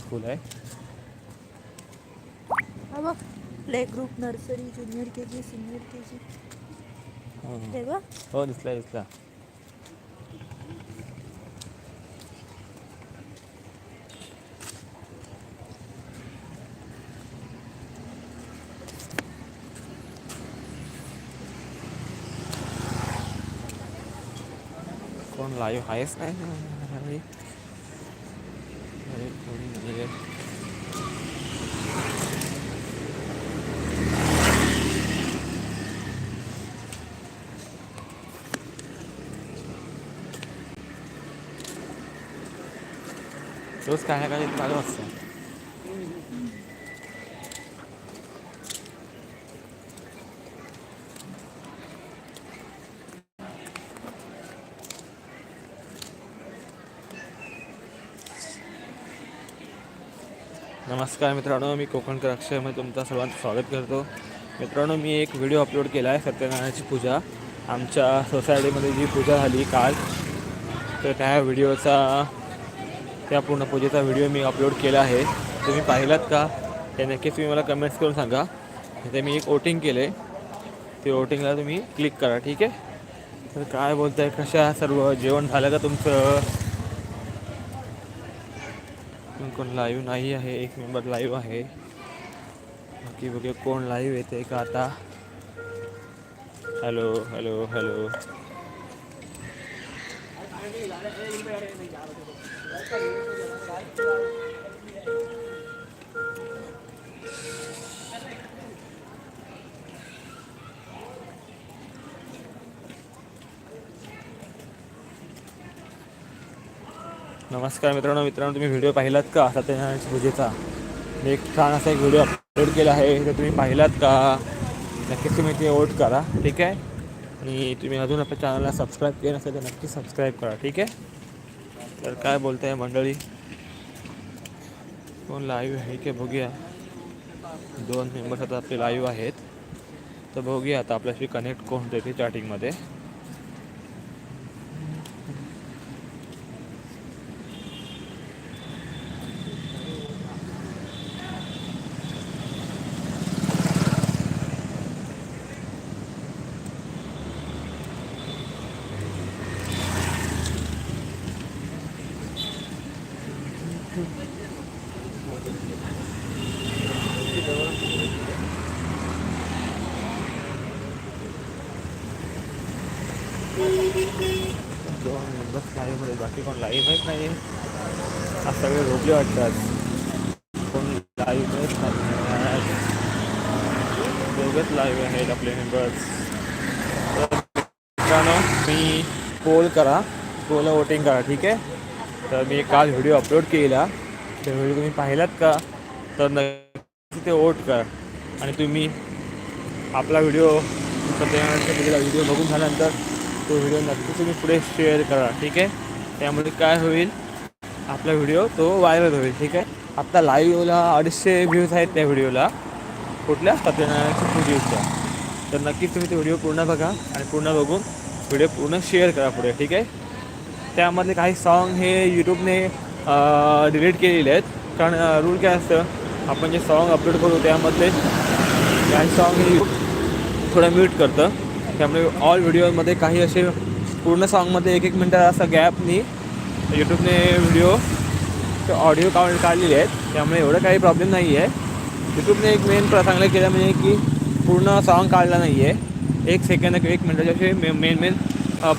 School आहे? हा बघ play group nursery junior K G senior K G हं. हो दिसला दिसला. कोण लाईव्ह आहेच नाही अरे, अरे, कोणी नाही आहे. रोज काय ना काय चालू असतं नमस्कार मित्रांनो मी कोकणकर अक्षयमध्ये तुमचं सर्वांचं स्वागत करतो. मित्रांनो मी एक व्हिडिओ अपलोड केला आहे सत्यनारायणाची पूजा. आमच्या सोसायटीमध्ये जी पूजा झाली काल तर त्या व्हिडिओचा त्या पूर्ण पूजेचा व्हिडिओ मी अपलोड केला आहे. तुम्ही पाहिलात का? ते नक्कीच तुम्ही मला कमेंट्स करून सांगा. ते मी एक वोटिंग केलं आहे ते वोटिंगला तुम्ही क्लिक करा ठीक आहे? तर काय बोलताय कशा सर्व जेवण झालं का तुमचं? कोण लाईव्ह नाही आहे एक मेंबर लाईव्ह आहे बाकी बघे कोण लाईव्ह येते का आता हॅलो हॅलो हॅलो। नमस्कार मित्रांनो मित्रांनो तुम्ही व्हिडिओ पाहिलात का? सत्यनारायण पूजेचा मी एक छान असा एक व्हिडिओ अपलोड केला आहे. तर तुम्ही पाहिलात का? नक्कीच तुम्ही ते वोट करा ठीक आहे? आणि तुम्ही अजून आपल्या चॅनलला सबस्क्राईब केलं नसेल तर नक्की सबस्क्राईब करा ठीक आहे? तर काय बोलताय मंडळी? कोण लाईव्ह आहे की बघूया. दोन मेंबर्स आता आपले लाईव्ह आहेत. तर बघूया आता आपल्याशी कनेक्ट कोण होते ते चॅटिंगमध्ये लाईव्हमध्ये बाकी कोण लाईव्हच नाही आज सगळे झोपले वाटतात कोण लाईव्हच नाही दोघंच लाईव्ह आहेत आपले मेंबर्स मित्रांनो मी पोल करा पोल वोटिंग करा ठीक आहे? तर मी काल व्हिडिओ अपलोड केला ते व्हिडिओ तुम्ही पाहिलात का? तर नक्की ते वोट करा. आणि तुम्ही आपला व्हिडिओ सत्यनारायणच्या व्हिडिओ बघून झाल्यानंतर तो व्हिडिओ नक्की तुम्ही पुढे शेअर करा ठीक आहे? त्यामुळे काय होईल? आपला व्हिडिओ तो व्हायरल होईल ठीक आहे? आत्ता लाईव्हला अडीचशे व्ह्यूज आहेत त्या व्हिडिओला. कुठल्या? सत्यनारायणच्या पूजेच्या तर नक्कीच तुम्ही ते व्हिडिओ पूर्ण बघा आणि पूर्ण बघून व्हिडिओ पूर्ण शेअर करा पुढे ठीक आहे? त्यामधले काही सॉन्ग हे यूट्यूबने डिलीट केलेले आहेत. कारण रूल काय असतं आपण जे सॉन्ग अपलोड करू त्यामधले काही सॉन्ग हे थोडं म्यूट करतं. त्यामुळे ऑल व्हिडिओमध्ये काही असे पूर्ण सॉन्गमध्ये एक एक मिनटं असा गॅपनी यूट्यूबने व्हिडिओ ऑडिओ काढ काढलेले आहेत. त्यामुळे एवढं काही प्रॉब्लेम नाही आहे यूट्यूबने एक मेन चांगलं केलं म्हणजे की पूर्ण सॉन्ग काढला नाही आहे एक सेकंड किंवा एक मिनटाचे असे मे मेन मेन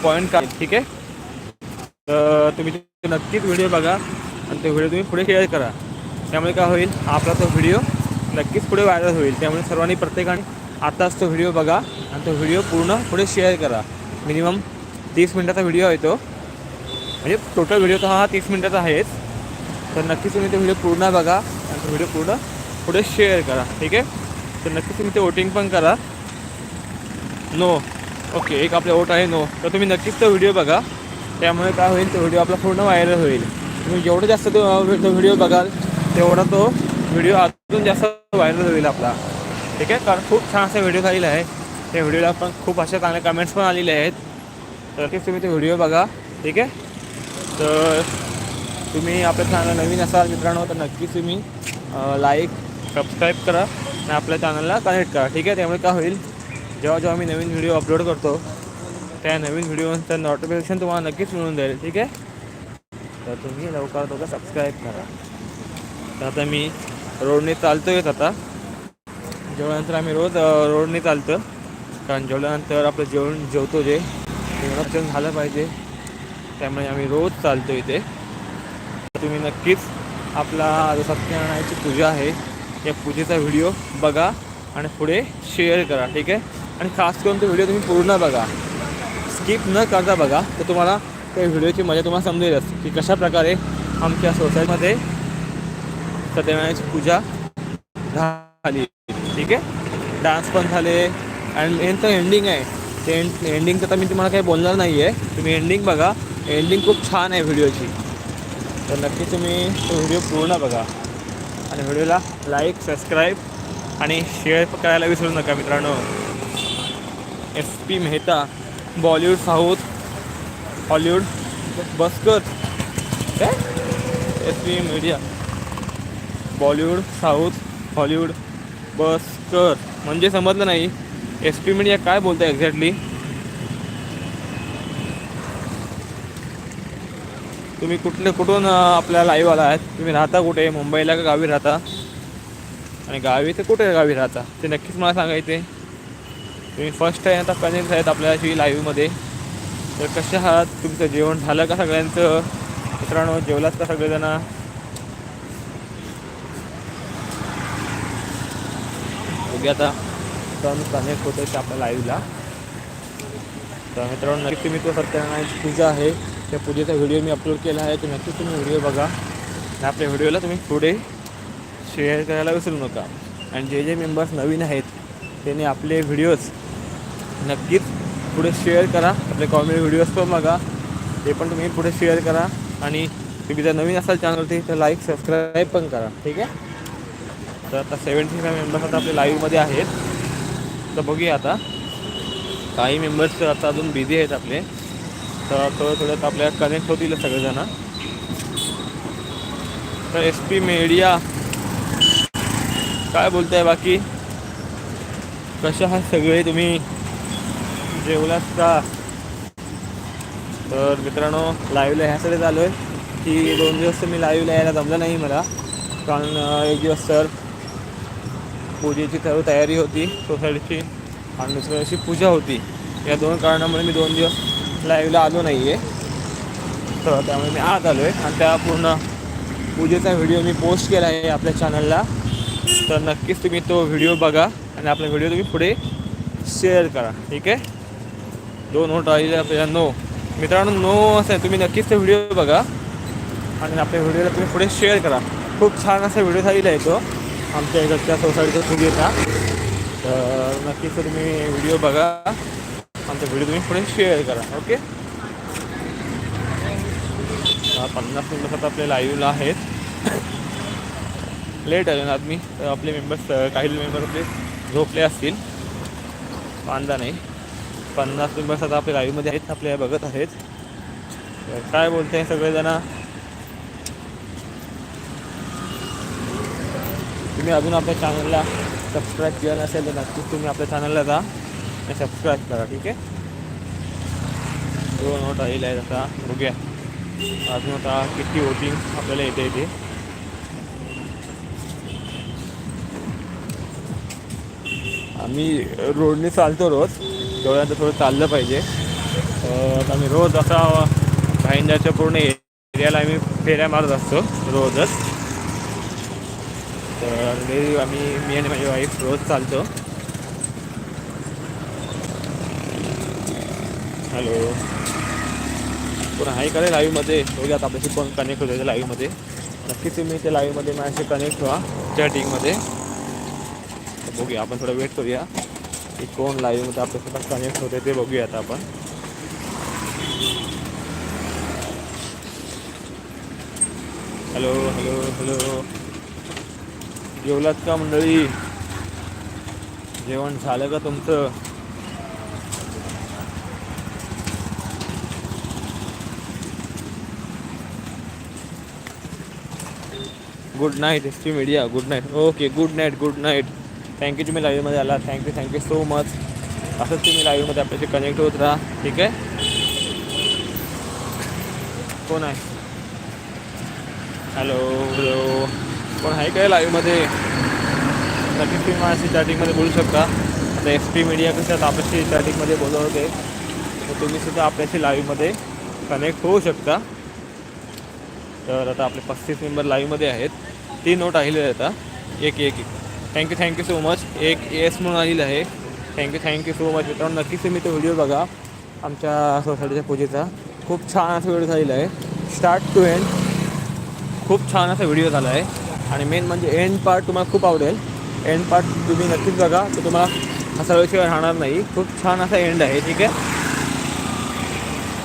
पॉईंट काढ ठीक आहे? तर तुम्ही ते नक्कीच व्हिडिओ बघा. आणि तो व्हिडिओ तुम्ही पुढे शेअर करा. त्यामुळे काय होईल? आपला तो व्हिडिओ नक्कीच पुढे व्हायरल होईल. त्यामुळे सर्वांनी प्रत्येकाने आत्ताच तो व्हिडिओ बघा आणि तो व्हिडिओ पूर्ण पुढे शेअर करा. मिनिमम तीस मिनटाचा व्हिडिओ आहे तो. म्हणजे टोटल व्हिडिओ तर हा तीस मिनटाचा आहेच. तर नक्कीच तुम्ही तो व्हिडिओ पूर्ण बघा आणि तो व्हिडिओ पूर्ण पुढे शेअर करा. ठीक आहे? तर नक्कीच तुम्ही ते वोटिंग पण करा. नो ओके एक आपला वोट आहे नो तर तुम्ही नक्कीच तो व्हिडिओ बघा. त्यामुळे काय होईल? तो व्हिडिओ आपला पूर्ण व्हायरल होईल. तुम्ही जेवढं जास्त तो व्हिडिओ बघाल तेवढा तो व्हिडिओ अजून जास्त व्हायरल होईल आपला. ठीक आहे? कारण खूप छान असा व्हिडिओ झालेला आहे. त्या व्हिडिओला पण खूप अशा चांगल्या कमेंट्स पण आलेले आहेत. तर नक्कीच तुम्ही ते व्हिडिओ बघा. ठीक आहे? तर तुम्ही आपल्या चॅनल नवीन असाल मित्रांनो तर नक्कीच तुम्ही लाईक सबस्क्राईब करा आणि आपल्या चॅनलला कनेक्ट करा. ठीक आहे? त्यामुळे काय होईल? जेव्हा जेव्हा मी नवीन व्हिडिओ अपलोड करतो त्या नवीन व्हिडिओचं नोटिफिकेशन तुम्हाला नक्कीच मिळून जाईल. ठीक आहे? तर तुम्ही लवकरात लवकर सबस्क्राईब करा. तर आता मी रोडने चालतो येत आता. जेवल्यानंतर आम्ही रोज रोडने चालतो. कारण जेवल्यानंतर आपलं जेवण जेवतो जे. जेवणाचं झालं पाहिजे. त्यामुळे आम्ही रोज चालतो इथे. तर तुम्ही नक्कीच आपला जो सत्यनारायणाची पूजा आहे या पूजेचा व्हिडिओ बघा आणि पुढे शेअर करा ठीक आहे? आणि खास करून तो व्हिडिओ तुम्ही पूर्ण बघा. स्किप न करता बघा. तर तुम्हाला त्या व्हिडिओची मजा तुम्हाला समजेलच की कशा प्रकारे आमच्या सोसायटीमध्ये सत्यनारायणाची पूजा झाली. ठीक आहे? डान्स पण झाले. आणि यांचं एंडिंग आहे. ते एंड एंडिंगचं तर मी तुम्हाला काही बोलणार नाही आहे तुम्ही एंडिंग बघा. एंडिंग खूप छान आहे व्हिडिओची. तर नक्की तुम्ही तो व्हिडिओ पूर्ण बघा. आणि व्हिडिओला लाईक सबस्क्राईब आणि शेअर करायला विसरू नका मित्रांनो. S P Mehta Bollywood south. Hollywood बस्कर काय? S P media Bollywood south Hollywood बस्कर. म्हणजे समजलं नाही. एस पी मीडिया काय बोलतं एक्झॅक्टली तुम्ही कुठले कुठून आपल्या लाईव्ह आला आहेत? तुम्ही राहता कुठे? मुंबईला का गावी राहता? आणि गावी ते कुठे गावी राहता? ते नक्कीच मला सांगायचे तुम्ही फर्स्ट टाईम आता कनेक्ट आहेत आपल्याशी लाईव्हमध्ये तर कसे आहात? तुमचं जेवण झालं का सगळ्यांचं? मित्रांनो जेवलात का सगळेजण? बघूया आता. सण कनेक्ट होत आहे आपल्या लाईव्हला तर मित्रांनो नक्की तुम्ही तो सत्यनारायण पूजा आहे. त्या पूजेचा व्हिडिओ मी अपलोड केला आहे तर नक्कीच तुम्ही व्हिडिओ बघा. आणि आपल्या व्हिडिओला तुम्ही पुढे शेअर करायला विसरू नका. आणि जे जे मेंबर्स नवीन आहेत त्यांनी आपले व्हिडिओज नक्कीच पुढे शेअर करा. आपले कॉमेडी व्हिडिओज पण बघा. ते पण तुम्ही पुढे शेअर करा. आणि तुम्ही जर नवीन असाल चॅनलवरती तर लाईक सबस्क्राईब पण करा. ठीक आहे? तर आता सेवन्टी फाय मेंबर्स आता आपले लाईव्हमध्ये आहेत. तर बघूया आता. काही मेंबर्स आता अजून बिझी आहेत आपले. तर थोडं थोडं आपल्या कनेक्ट होतील सगळेजण. तर एस पी मीडिया काय बोलताय बाकी? कशा आहात सगळे तुम्ही? जेवलात का? तर मित्रांनो लाईव्हला ह्यासाठी चालू आहे की दोन दिवस तर मी लाईव्हला यायला जमलं नाही मला. कारण एक दिवस तर पूजेची सर्व तयारी होती सोसायटीची. आणि दुसऱ्या दिवशी पूजा होती. या दोन कारणामुळे मी दोन दिवस लाईव्हला आलो नाही आहे तर त्यामुळे मी आत आलो आहे आणि त्या पूर्ण पूजेचा व्हिडिओ मी पोस्ट केला आहे आपल्या चॅनलला तर नक्कीच तुम्ही तो व्हिडिओ बघा आणि आपला व्हिडिओ तुम्ही पुढे शेअर करा. ठीक आहे? दोन नोट राहिले आपल्याला नो मित्रांनो नो असं आहे तुम्ही नक्कीच ते व्हिडिओ बघा. आणि आपल्या व्हिडिओला तुम्ही पुढे शेअर करा. खूप छान असा व्हिडिओ झालेला आहे तो हो. आमच्या इकडच्या सोसायटीचा सुगीचा तर नक्कीच तुम्ही व्हिडिओ बघा. आमचा व्हिडिओ तुम्ही पुढे शेअर करा. ओके? पन्नास मेंबर्स आता आपले लाईव्हला आहेत. लेट आले ना आदमी आपले मेंबर्स काही मेंबर आपले झोपले असतील. वांदा नाही. पन्नास मेंबर्स आता लाईव्हमध्ये आहेत आपल्या बघत आहेत. तर काय बोलते सगळेजण? तुम्ही अजून आपल्या चॅनलला सबस्क्राईब केलं नसेल तर नक्कीच तुम्ही आपल्या चॅनलला जा आणि सबस्क्राईब करा, ठीक आहे? दोन नोट आलेले आहेत आता. बघूया. अजून आता किती वोटिंग आपल्याला येते इथे. आम्ही रोडने चालतो रोज. तेवढ्यानंतर थोडं चाललं पाहिजे. तर आम्ही रोज असा भाईंदाच्या पूर्ण एरियाला आम्ही फेऱ्या मारत असतो रोजच. तर आम्ही मी आणि माझी वाईफ रोज चालतो. हॅलो. पण आहे का रे लाईव्हमध्ये बघूया आता आपल्याशी कोण कनेक्ट होतं लाईव्हमध्ये नक्कीच तुम्ही त्या लाईव्हमध्ये माझ्याशी कनेक्ट व्हा चॅटिंगमध्ये टीममध्ये बघूया आपण थोडं वेट करूया. की कोण लाईव्हमध्ये आपल्यासोबत कनेक्ट होते ते बघूया आता आपण. हॅलो हॅलो हॅलो जेवलात का मंडळी? जेवण झालं का तुमचं? Good night S T media good night okay good night good night thank you तुम्ही लाईव्हमध्ये आला थँक्यू थँक्यू सो मच असंच तुम्ही लाईव्हमध्ये आपल्याशी कनेक्ट होत राहा ठीक आहे? कोण आहे? हॅलो हॅलो कोण आहे काय लाईव्हमध्ये नक्कीच तुम्ही माझ्याशी चॅटिंगमध्ये बोलू शकता. आता एस पी मीडिया कसं आता आपल्याशी चॅटिंगमध्ये बोलवते तर तुम्ही सुद्धा आपल्याशी लाईव्हमध्ये कनेक्ट होऊ शकता. तर आता आपले पस्तीस मेंबर लाईव्हमध्ये आहेत. तीन नोट आलेले आहेत आता एक एक एक. Thank you thank you so much एक एस म्हणून आलेलं आहे. थँक्यू थँक्यू सो मच मित्रांनो नक्कीच तुम्ही तो व्हिडिओ बघा. आमच्या सोसायटीच्या पूजेचा. खूप छान असा व्हिडिओ झालेला आहे. स्टार्ट टू एंड खूप छान असा व्हिडिओ झाला आहे. आणि मेन म्हणजे एंड पार्ट तुम्हाला खूप आवडेल. एंड पार्ट तुम्ही नक्कीच बघा. तर तुम्हाला असा विषय राहणार नाही. खूप छान असा एंड आहे. ठीक आहे?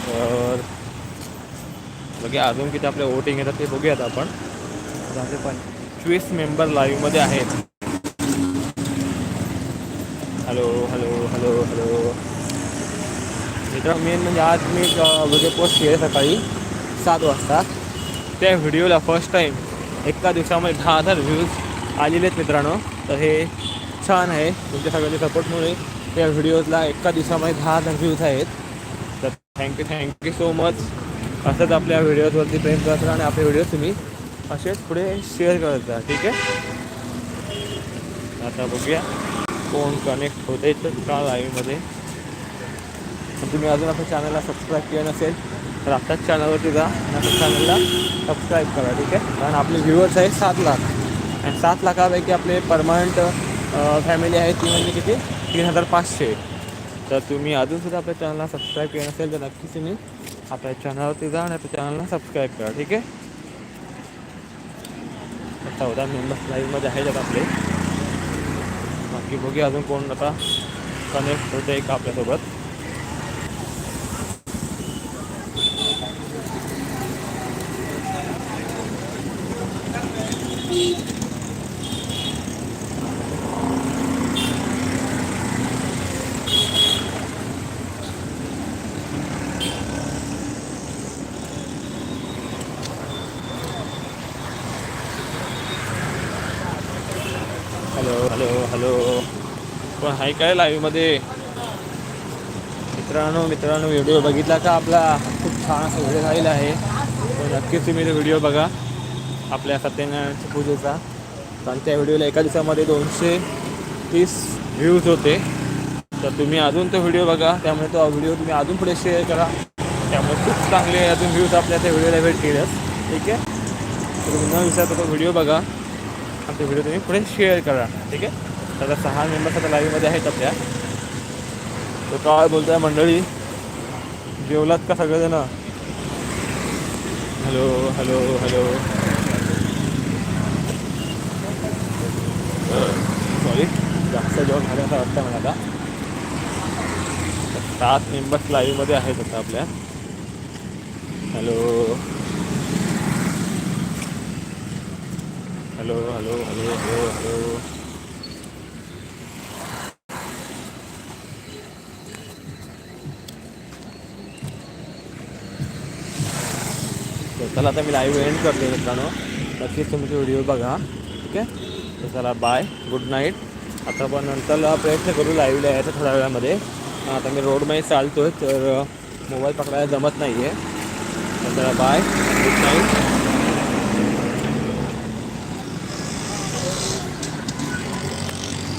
तर बघूया अजून किती आपल्या वोटिंग येतात ते बघूयात आपण. पंचवीस मेंबर लाईव्हमध्ये आहेत. हॅलो हॅलो हॅलो हॅलो मित्र मेन म्हणजे आज मी एक व्हिडिओ पोस्ट केले सकाळी सात वाजता. त्या व्हिडिओला फर्स्ट टाईम एका दिवसामध्ये दहा हजार व्ह्यूज आलेले आहेत मित्रांनो. तर हे छान आहे तुमच्या सगळ्यांच्या सपोर्टमुळे त्या व्हिडिओजला एका दिवसामध्ये दहा हजार व्ह्यूज आहेत. तर थँक्यू थँक्यू सो मच असंच आपल्या व्हिडिओजवरती प्रेम करत आणि आपले व्हिडिओ तुम्ही असेच पुढे शेअर करत जा ठीक आहे? आता बघूया. फोन कनेक्ट होते तर का लाईव्हमध्ये तुम्ही अजून आपल्या चॅनलला सबस्क्राईब केलं नसेल तर आत्ताच चॅनलवरती जा आणि आपल्या चॅनलला सबस्क्राईब करा ठीक आहे? कारण आपले व्ह्युअर्स आहेत सात लाख. आणि सात लाखापैकी आपले परमनंट फॅमिली आहे ती म्हणजे किती? तीन हजार पाचशे. तर तुम्ही अजूनसुद्धा आपल्या चॅनलला सबस्क्राईब केलं नसेल तर नक्कीच तुम्ही आपल्या चॅनलवरती जा आणि आपल्या चॅनलला सबस्क्राईब करा ठीक आहे? चौदा मेंबर्स लाईव्हमध्ये आहेत आपले. बाकी बघूया अजून कोण आता कनेक्ट होते का आपल्यासोबत. हॅलो हॅलो हॅलो कोण आहे काय लाईव्हमध्ये मित्रांनो मित्रांनो व्हिडिओ बघितला का आपला? खूप छान असा व्हिडिओ झालेला आहे. तर नक्कीच तुम्ही तो व्हिडिओ बघा आपल्या सत्यनारायणच्या पूजेचा. कारण त्या व्हिडिओला एका दिवसामध्ये दोनशे तीस व्ह्यूज होते. तर तुम्ही अजून तो व्हिडिओ बघा. त्यामुळे तो व्हिडिओ तुम्ही अजून पुढे शेअर करा. त्यामुळे खूप चांगले अजून व्ह्यूज आपल्या त्या व्हिडिओला भेटतील. ठीक आहे? तर तुम्ही न विसरता तो व्हिडिओ बघा. आणि ते व्हिडिओ तुम्ही पुढे शेअर करा. ठीक आहे? आता सहा मेंबर्स आता लाईव्हमध्ये आहेत आपल्या. तर काय बोलताय मंडळी? जेवलात का सगळेजण? हॅलो हॅलो हॅलो सॉरी जास्त जेवण झालं असं वाटतं मला आता. सात मेंबर्स लाईव्हमध्ये आहेत आता आपल्या. Hello hello hello hello hello hello तर चला आता मी लाईव्ह एंड करतो मित्रांनो. नक्कीच तुमचे व्हिडिओ बघा ठीक आहे? तर चला बाय गुड नाईट आता पण नंतर प्रयत्न करू लाईव्हला यायचा थोड्या वेळामध्ये. आता मी रोडमध्ये चालतो आहे तर मोबाईल पकडायला जमत नाही आहे तर चला बाय गुड नाईट